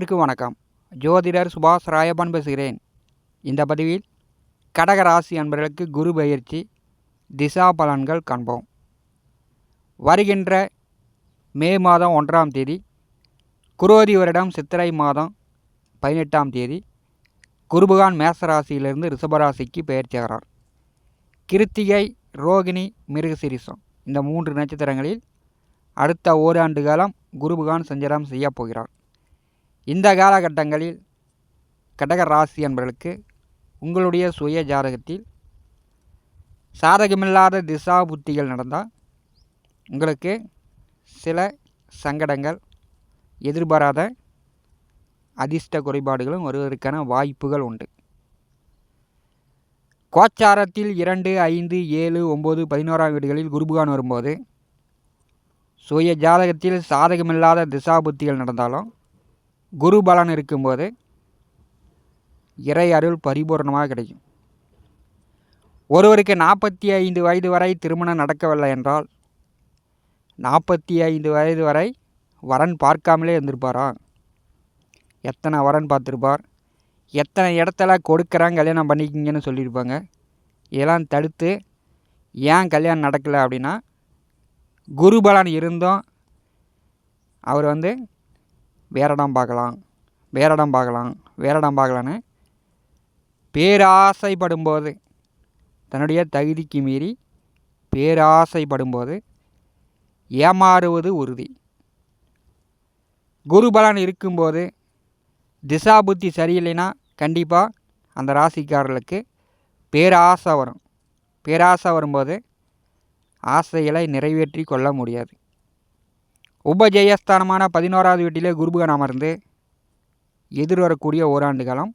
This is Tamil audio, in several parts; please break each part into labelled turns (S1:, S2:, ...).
S1: அனைவருக்கும் வணக்கம். ஜோதிடர் சுபாஷ் ராயப்பன் பேசுகிறேன். இந்த பதிவில் கடக ராசி அன்பர்களுக்கு குரு பயிற்சி திசா பலன்கள் காண்போம். வருகின்ற மே மாதம் ஒன்றாம் தேதி குரோதி வருடம் சித்திரை மாதம் பதினெட்டாம் தேதி குருபகான் மேசராசியிலிருந்து ரிஷபராசிக்கு பெயர்ச்சியாகிறார் கிருத்திகை ரோகிணி மிருகசிரிசம் இந்த மூன்று நட்சத்திரங்களில் அடுத்த ஓராண்டு காலம் குருபகான் சஞ்சாரம் செய்யப் போகிறார். இந்த காலகட்டங்களில் கடக ராசி என்பவர்களுக்கு உங்களுடைய சுய ஜாதகத்தில் சாதகமில்லாத திசா புத்திகள் நடந்தால் உங்களுக்கு சில சங்கடங்கள் எதிர்பாராத அதிர்ஷ்ட குறைபாடுகளும் வருவதற்கான வாய்ப்புகள் உண்டு. கோச்சாரத்தில் இரண்டு ஐந்து ஏழு ஒம்பது பதினோராம் வீடுகளில் குருபுகான் வரும்போது சுய ஜாதகத்தில் சாதகமில்லாத திசா புத்திகள் நடந்தாலும் குரு பலன் இருக்கும்போது இறை அருள் பரிபூர்ணமாக கிடைக்கும். ஒருவருக்கு நாற்பத்தி ஐந்து வயது வரை திருமணம் நடக்கவில்லை என்றால் நாற்பத்தி ஐந்து வயது வரை வரன் பார்க்காமலே இருந்திருப்பாரா? எத்தனை வரன் பார்த்துருப்பார்? எத்தனை இடத்துல கொடுக்குறாங்க கல்யாணம் பண்ணிக்கிங்கன்னு சொல்லியிருப்பாங்க. இதெல்லாம் தடுத்து ஏன் கல்யாணம் நடக்கலை அப்படின்னா குருபலன் இருந்தும் அவர் வந்து வேற இடம் பார்க்கலாம் வேற இடம் பார்க்கலாம் வேற இடம் பார்க்கலான்னு பேராசைப்படும்போது தன்னுடைய தகுதிக்கு மீறி பேராசைப்படும்போது ஏமாறுவது உறுதி. குருபலன் இருக்கும்போது திசா புத்தி சரியில்லைன்னா கண்டிப்பாக அந்த ராசிக்காரர்களுக்கு பேராசை வரும். பேராசை வரும்போது ஆசைகளை நிறைவேற்றி கொள்ள முடியாது. உபஜெயஸ்தானமான பதினோராவது வீட்டிலே குருபுகன் அமர்ந்து எதிர்வரக்கூடிய ஓராண்டு காலம்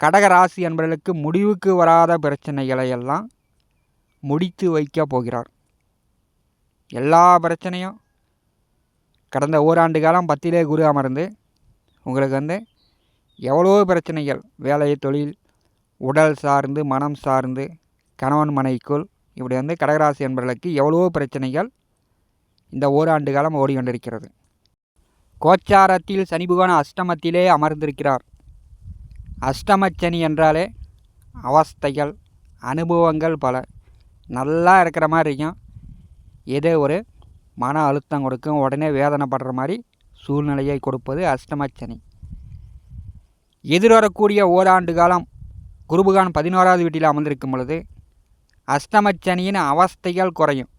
S1: கடக ராசி என்பவர்களுக்கு முடிவுக்கு வராத பிரச்சனைகளை எல்லாம் முடித்து வைக்க போகிறார். எல்லா பிரச்சனையும் கடந்த ஓராண்டு காலம் பத்திலே குரு அமர்ந்து உங்களுக்கு வந்து எவ்வளோ பிரச்சனைகள்? வேலை தொழில் உடல் சார்ந்து மனம் சார்ந்து கணவன் மனைக்குள் இப்படி வந்து கடகராசி என்பவர்களுக்கு எவ்வளோ பிரச்சனைகள்? இந்த ஓராண்டு காலம் ஓடிக்கொண்டிருக்கிறது. கோச்சாரத்தில் சனி பகவான் அஷ்டமத்திலே அமர்ந்திருக்கிறார். அஷ்டமச்சனி என்றாலே அவஸ்தைகள் அனுபவங்கள் பல. நல்லா இருக்கிற மாதிரி இருக்கும். ஏதோ ஒரு மன அழுத்தம் கொடுக்கும். உடனே வேதனைப்படுற மாதிரி சூழ்நிலையை கொடுப்பது அஷ்டமச்சனி எதிர்வரக்கூடிய ஓராண்டு காலம் குருபகான் பதினோராவது வீட்டில் அமர்ந்திருக்கும் பொழுது அஷ்டமச்சனியின் அவஸ்தைகள் குறையும்.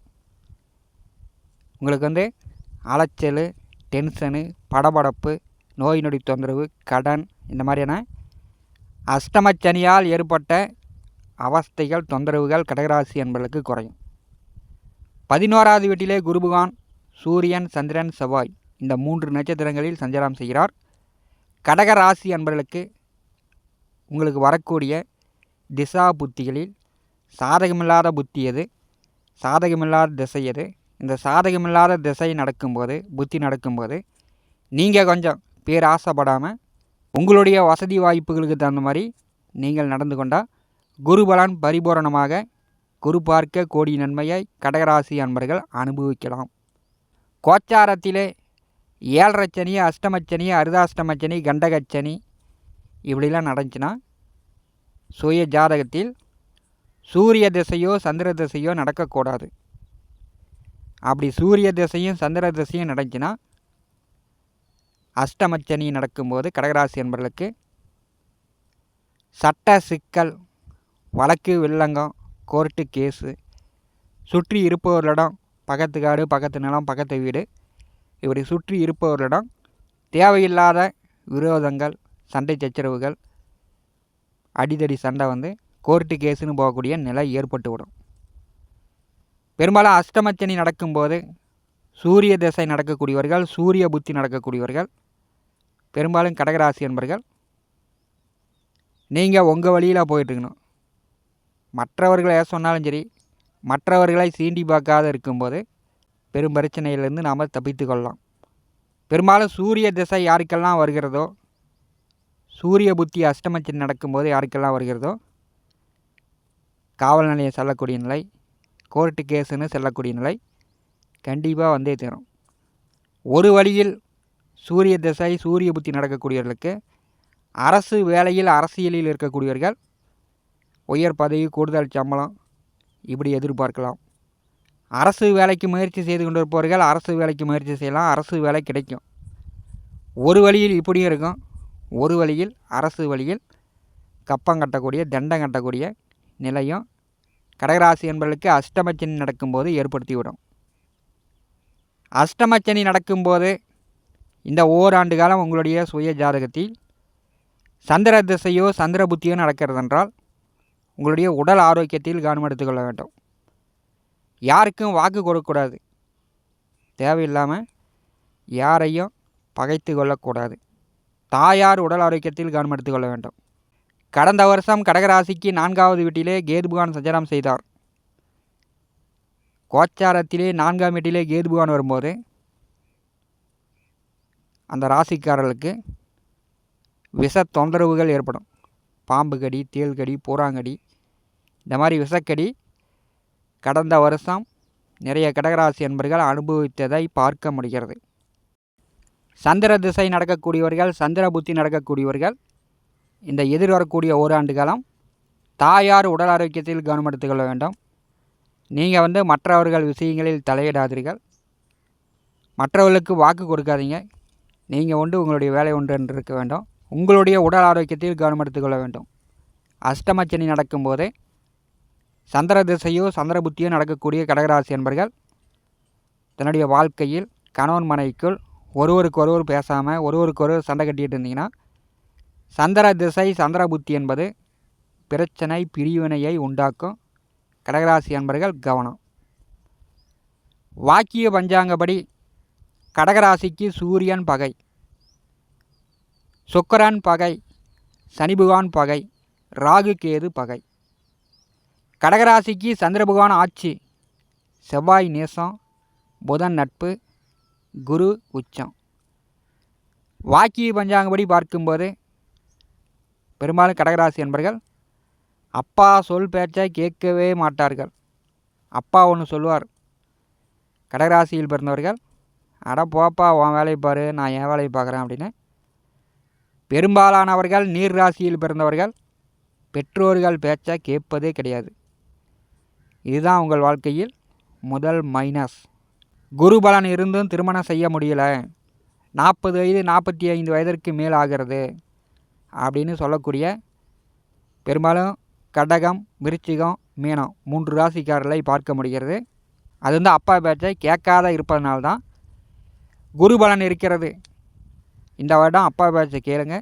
S1: உங்களுக்கு வந்து அலைச்சல் டென்ஷனு படபடப்பு நோய் நொடி தொந்தரவு கடன் இந்த மாதிரியான அஷ்டமச்சனியால் ஏற்பட்ட அவஸ்தைகள் தொந்தரவுகள் கடகராசி என்பதற்கு குறையும். பதினோராவது வீட்டிலே குருபகான் சூரியன் சந்திரன் செவ்வாய் இந்த மூன்று நட்சத்திரங்களில் சஞ்சாரம் செய்கிறார். கடக ராசி உங்களுக்கு வரக்கூடிய திசா புத்திகளில் சாதகமில்லாத புத்தி எது? சாதகமில்லாத திசை எது? இந்த சாதகமில்லாத திசை நடக்கும்போது புத்தி நடக்கும்போது நீங்கள் கொஞ்சம் பேர் ஆசைப்படாமல் உங்களுடைய வசதி வாய்ப்புகளுக்கு தகுந்த மாதிரி நீங்கள் நடந்து கொண்டால் குருபலன் பரிபூரணமாக குரு பார்க்க கோடி நன்மையை கடகராசி அன்பர்கள் அனுபவிக்கலாம். கோச்சாரத்திலே ஏழரைச்சனி அஷ்டமச்சனி அருதாஷ்டமச்சனி கண்டகச்சனி இப்படிலாம் நடந்துச்சுன்னா சுய ஜாதகத்தில் சூரிய திசையோ சந்திர திசையோ நடக்கக்கூடாது. அப்படி சூரிய திசையும் சந்திர திசையும் நடந்துச்சுன்னா அஷ்டமச்சனி நடக்கும்போது கடகராசி என்பர்களுக்கு சட்ட சிக்கல் வழக்கு வில்லங்கம் கோர்ட்டு கேஸு சுற்றி இருப்பவர்களிடம் பக்கத்து காடு பக்கத்து நிலம் பக்கத்து வீடு இப்படி சுற்றி இருப்பவர்களிடம் தேவையில்லாத விரோதங்கள் சண்டை சச்சரவுகள் அடிதடி சண்டை வந்து கோர்ட்டு கேஸுன்னு போகக்கூடிய நிலை ஏற்பட்டுவிடும். பெரும்பாலும் அஷ்டமச்சனி நடக்கும்போது சூரிய திசை நடக்கக்கூடியவர்கள் சூரிய புத்தி நடக்கக்கூடியவர்கள் பெரும்பாலும் கடகராசி என்பர்கள் நீங்கள் உங்கள் வழியில் போயிட்டுருக்கணும். மற்றவர்களை எதை சொன்னாலும் சரி மற்றவர்களை சீண்டி பார்க்காத இருக்கும்போது பெரும் பிரச்சனையிலிருந்து நாம் தப்பித்து கொள்ளலாம். பெரும்பாலும் சூரிய திசை யாருக்கெல்லாம் வருகிறதோ சூரிய புத்தி அஷ்டமச்சனி நடக்கும்போது யாருக்கெல்லாம் வருகிறதோ காவல் நிலையம் செல்லக்கூடிய நிலை கோர்ட்டு கேஸுன்னு செல்லக்கூடிய நிலை கண்டிப்பாக வந்தே தரும். ஒரு வழியில் சூரிய திசை சூரிய புத்தி நடக்கக்கூடியவர்களுக்கு அரசு வேலையில் அரசியலில் இருக்கக்கூடியவர்கள் உயர் பதவி கூடுதல் சம்பளம் இப்படி எதிர்பார்க்கலாம். அரசு வேலைக்கு முயற்சி செய்து கொண்டிருப்பவர்கள் அரசு வேலைக்கு முயற்சி செய்யலாம் அரசு வேலை கிடைக்கும். ஒரு வழியில் இப்படியும் இருக்கும். ஒரு வழியில் அரசு வழியில் கப்பம் கட்டக்கூடிய தண்டம் கட்டக்கூடிய நிலையும் கடகராசி என்பவர்களுக்கு அஷ்டமச்சனி நடக்கும்போது ஏற்படுத்திவிடும். அஷ்டமச்சனி நடக்கும்போது இந்த ஓராண்டு காலம் உங்களுடைய சுய ஜாதகத்தில் சந்திர திசையோ சந்திர புத்தியோ நடக்கிறதென்றால் உங்களுடைய உடல் ஆரோக்கியத்தில் கவனம் எடுத்துக்கொள்ள வேண்டும். யாருக்கும் வாக்கு கொடுக்கக்கூடாது. தேவையில்லாமல் யாரையும் பகைத்து கொள்ளக்கூடாது. தாயார் உடல் ஆரோக்கியத்தில் கவனம் எடுத்துக்கொள்ள வேண்டும். கடந்த வருஷம் கடகராசிக்கு நான்காவது வீட்டிலே கேது புகான் சஞ்சாரம் செய்தார். கோச்சாரத்திலே நான்காம் வீட்டிலே கேதுபகான் வரும்போது அந்த ராசிக்காரர்களுக்கு விஷ தொந்தரவுகள் ஏற்படும். பாம்பு கடி தேள் கடி பூராங்கடி இந்த மாதிரி விஷக்கடி கடந்த வருஷம் நிறைய கடகராசி என்பர்கள் அனுபவித்ததை பார்க்க முடிகிறது. சந்திர திசை நடக்கக்கூடியவர்கள் சந்திர புத்தி நடக்கக்கூடியவர்கள் இந்த எதிர்வரக்கூடிய ஓராண்டு காலம் தாயார் உடல் ஆரோக்கியத்தில் கவனம் எடுத்துக்கொள்ள வேண்டும். நீங்கள் வந்து மற்றவர்கள் விஷயங்களில் தலையிடாதீர்கள். மற்றவர்களுக்கு வாக்கு கொடுக்காதீங்க. நீங்கள் ஒன்று உங்களுடைய வேலை ஒன்று என்று இருக்க வேண்டும். உங்களுடைய உடல் ஆரோக்கியத்தில் கவனம் எடுத்துக்கொள்ள வேண்டும். அஷ்டமச்சனி நடக்கும்போது சந்திர திசையோ சந்திர புத்தியோ நடக்கக்கூடிய கடகராசி என்பர்கள் தன்னுடைய வாழ்க்கையில் கணவன் மனைவிக்குள் ஒருவருக்கு ஒருவர் பேசாமல் ஒருவருக்கு ஒருவர் சண்டை கட்டிகிட்டு இருந்தீங்கன்னா சந்திர திசை சந்திர புத்தி என்பது பிரச்சனை பிரிவினையை உண்டாக்கும் கடகராசி அன்பர்கள் கவனம். வாக்கிய பஞ்சாங்கப்படி கடகராசிக்கு சூரியன் பகை சுக்கரன் பகை சனிபகவான் பகை ராகு கேது பகை. கடகராசிக்கு சந்திரபகவான் ஆட்சி செவ்வாய் நேசம் புதன் நட்பு குரு உச்சம். வாக்கிய பஞ்சாங்கப்படி பார்க்கும்போது பெரும்பாலும் கடகராசி என்பர்கள் அப்பா சொல் பேச்சை கேட்கவே மாட்டார்கள். அப்பா ஒன்று சொல்லுவார். கடகராசியில் பிறந்தவர்கள் அட போப்பா உன் வேலையை பாரு நான் என் வேலையை பார்க்குறேன் அப்படின்னு. பெரும்பாலானவர்கள் நீர் ராசியில் பிறந்தவர்கள் பெற்றோர்கள் பேச்சை கேட்பதே கிடையாது. இதுதான் உங்கள் வாழ்க்கையில் முதல் மைனஸ் குரு பலன் இருந்தும் திருமணம் செய்ய முடியலை. நாற்பது வயது நாற்பத்தி ஐந்து வயதிற்கு மேல் ஆகிறது. அப்படின்னு சொல்லக்கூடிய பெரும்பாலும் கடகம் விருச்சிகம் மீனம் மூன்று ராசிக்காரர்களை பார்க்க முடிகிறது. அது வந்து அப்பா பேச்சை கேட்காத இருப்பதனால்தான் குரு பலன் இருக்கிறது. இந்த வருடம் அப்பா பேச்சை கேளுங்க.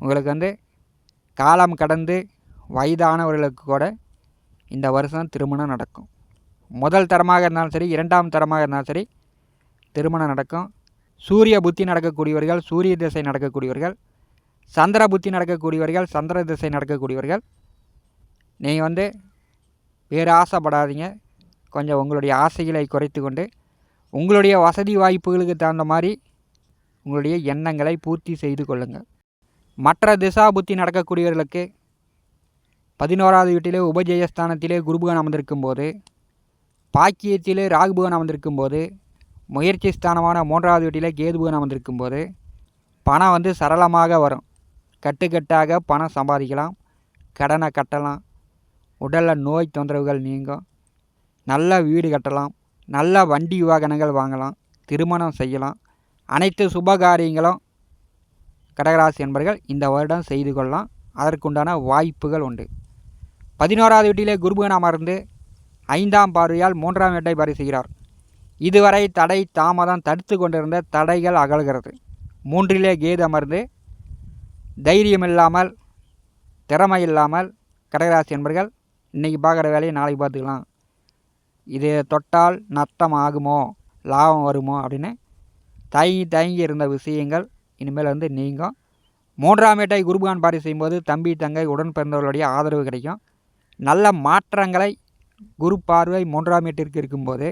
S1: உங்களுக்கு வந்து காலம் கடந்து வயதானவர்களுக்கு கூட இந்த வருஷம் திருமணம் நடக்கும். முதல் தரமாக இருந்தாலும் சரி இரண்டாம் தரமாக இருந்தாலும் சரி திருமணம் நடக்கும். சூரிய புத்தி நடக்கக்கூடியவர்கள் சூரிய திசை நடக்கக்கூடியவர்கள் சந்திர புத்தி நடக்கக்கூடியவர்கள் சந்திர திசை நடக்கக்கூடியவர்கள். நீங்கள் வந்து வேறு ஆசைப்படாதீங்க. கொஞ்சம் உங்களுடைய ஆசைகளை குறைத்து கொண்டு உங்களுடைய வசதி வாய்ப்புகளுக்கு தகுந்த மாதிரி உங்களுடைய எண்ணங்களை பூர்த்தி செய்து கொள்ளுங்கள். மற்ற திசா புத்தி நடக்கக்கூடியவர்களுக்கு பதினோராவது வீட்டிலே உபஜெயஸ்தானத்திலே குருபுகன் அமர்ந்திருக்கும் போது பாக்கியத்திலே ராகுபுகன் அமர்ந்திருக்கும் போது முயற்சி ஸ்தானமான மூன்றாவது வீட்டிலே கேதுபுகன் அமர்ந்திருக்கும் போது பணம் வந்து சரளமாக வரும். கட்டுக்கட்டாக பணம் சம்பாதிக்கலாம் கடனை கட்டலாம் உடலில் நோய் தொந்தரவுகள் நீங்கும் நல்ல வீடு கட்டலாம் நல்ல வண்டி வாகனங்கள் வாங்கலாம் திருமணம் செய்யலாம். அனைத்து சுபகாரியங்களும் கடகராசி என்பர்கள் இந்த வருடம் செய்து கொள்ளலாம். அதற்குண்டான வாய்ப்புகள் உண்டு. பதினோராவது வீட்டிலே குருபுகன் அமர்ந்து ஐந்தாம் பார்வையால் மூன்றாம் வீட்டை பரிசுகிறார் செய்கிறார். இதுவரை தடை தாமதம் தடுத்து கொண்டிருந்த தடைகள் அகல்கிறது. மூன்றிலே கேது அமர்ந்து தைரியம் இல்லாமல் திறமை இல்லாமல் கடகராசி என்பர்கள் இன்றைக்கி பார்க்குற வேலையை நாளைக்கு பார்த்துக்கலாம். இது தொட்டால் நஷ்டம் ஆகுமோ? லாபம் வருமோ? அப்படின்னு தயங்கி தயங்கி இருந்த விஷயங்கள் இனிமேல் வந்து நீங்கும். மூன்றாம் வேட்டை குருபகான் பாரி செய்யும்போது தம்பி தங்கை உடன் பிறந்தவர்களுடைய ஆதரவு கிடைக்கும். நல்ல மாற்றங்களை குரு பார்வை மூன்றாம் வீட்டிற்கு இருக்கும்போது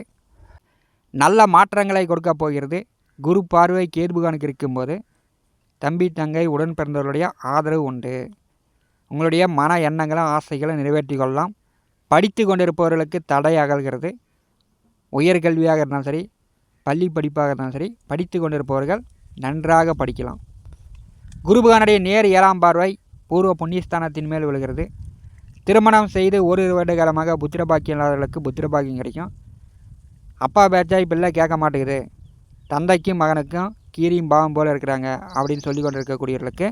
S1: நல்ல மாற்றங்களை கொடுக்க போகிறது. குரு பார்வை கேதுபுகானுக்கு இருக்கும்போது தம்பி தங்கை உடன் பிறந்தவர்களுடைய ஆதரவு உண்டு. உங்களுடைய மன எண்ணங்களும் ஆசைகளும் நிறைவேற்றி கொள்ளலாம். படித்து கொண்டிருப்பவர்களுக்கு தடை அகல்கிறது. உயர்கல்வியாக இருந்தாலும் சரி பள்ளி படிப்பாக இருந்தாலும் சரி படித்து கொண்டிருப்பவர்கள் நன்றாக படிக்கலாம். குருபகானுடைய நேர் ஏழாம் பார்வை பூர்வ புண்ணியஸ்தானத்தின் மேல் விழுகிறது. திருமணம் செய்து ஒரு வருட காலமாக புத்திர பாக்கியம் இல்லாதவர்களுக்கு புத்திர பாக்கியம் கிடைக்கும். அப்பா பேச்சாய் பிள்ளை கேட்க மாட்டேங்குது. தந்தைக்கும் மகனுக்கும் கீரியும் பாவம் போல் இருக்கிறாங்க அப்படின்னு சொல்லி கொண்டு இருக்கக்கூடியவர்களுக்கு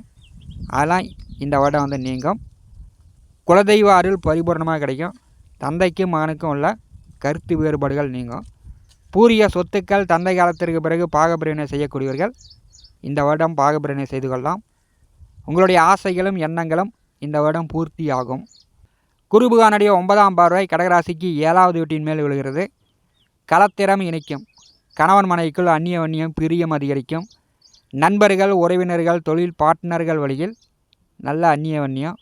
S1: அதெல்லாம் இந்த வருடம் வந்து நீங்கும். குலதெய்வ அருள் பரிபூர்ணமாக கிடைக்கும். தந்தைக்கும் மகனுக்கும் உள்ள கருத்து வேறுபாடுகள் நீங்கும். பூரிய சொத்துக்கள் தந்தை காலத்திற்கு பிறகு பாகப்பிரிவினை செய்யக்கூடியவர்கள் இந்த வருடம் பாகப்பிரிவினை செய்து கொள்ளலாம். உங்களுடைய ஆசைகளும் எண்ணங்களும் இந்த வருடம் பூர்த்தி ஆகும் குருபுகானுடைய ஒன்பதாம் பார்வை கடகராசிக்கு ஏழாவது வீட்டின் மேல் விழுகிறது. களத்திறம் இணைக்கும் கணவன் மனைவிக்குள் அந்நிய வன்னியம் பிரியம் அதிகரிக்கும். நண்பர்கள் உறவினர்கள் தொழில் பார்ட்னர்கள் வழியில் நல்ல அந்நிய வன்னியம்.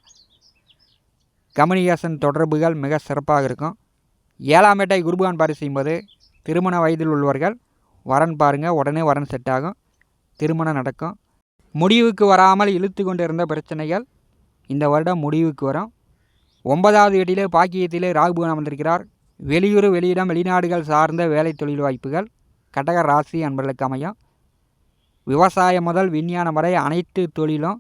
S1: கம்யூனிகேஷன் தொடர்புகள் மிக சிறப்பாக இருக்கும். ஏழாம் ஏட்டை குருபகான் பாரி செய்யும்போது திருமண வயதில் உள்ளவர்கள் வரன் பாருங்கள் உடனே வரன் செட் ஆகும். திருமணம் நடக்கும். முடிவுக்கு வராமல் இழுத்து கொண்டிருந்த பிரச்சனைகள் இந்த வருடம் முடிவுக்கு வரும். ஒன்பதாவது வீட்டிலே பாக்கியத்திலே ராகுபகன் அமர்ந்திருக்கிறார். வெளியூர் வெளியிடம் வெளிநாடுகள் சார்ந்த வேலை தொழில் வாய்ப்புகள். கடக ராசி அன்பர்களுக்கு அமையும். விவசாயம் முதல் விஞ்ஞானம் வரை அனைத்து தொழிலும்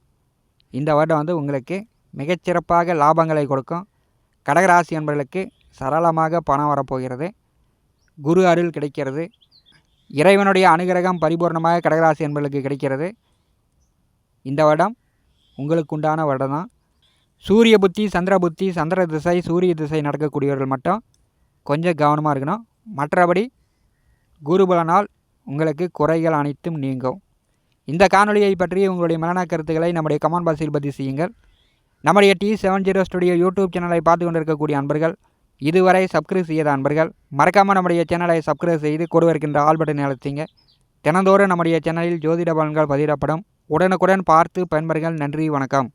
S1: இந்த வருடம் வந்து உங்களுக்கு மிகச்சிறப்பாக லாபங்களை கொடுக்கும். கடகராசி அன்பர்களுக்கு சரளமாக பணம் வரப்போகிறது. குரு அருள் கிடைக்கிறது. இறைவனுடைய அனுகிரகம் பரிபூர்ணமாக கடகராசி அன்பர்களுக்கு கிடைக்கிறது. இந்த வருடம் உங்களுக்கு உண்டான வருடம் தான். சூரிய புத்தி சந்திர புத்தி சந்திர திசை சூரிய திசை நடக்கக்கூடியவர்கள் மட்டும் கொஞ்சம் கவனமாக இருக்கணும். மற்றபடி குருபலனால் உங்களுக்கு குறைகள் அனைத்தும் நீங்கும். இந்த காணொலியை பற்றி உங்களுடைய மரண கருத்துக்களை நம்முடைய கமெண்ட் பாக்ஸில் பதிவு செய்யுங்கள். நம்முடைய T seven zero studio YouTube சேனலை பார்த்து கொண்டிருக்கக்கூடிய அன்பர்கள் இதுவரை சப்ஸ்கிரைப் செய்யாத அன்பர்கள் மறக்காமல் நம்முடைய சேனலை சப்ஸ்கிரைப் செய்து கொடுவிருக்கின்ற ஆல் பட்டனை தினந்தோறும் நம்முடைய சேனலில் ஜோதிட பலன்கள் பதிவிடப்படும். உடனுக்குடன் பார்த்து பயன்பர்கள் நன்றி வணக்கம்.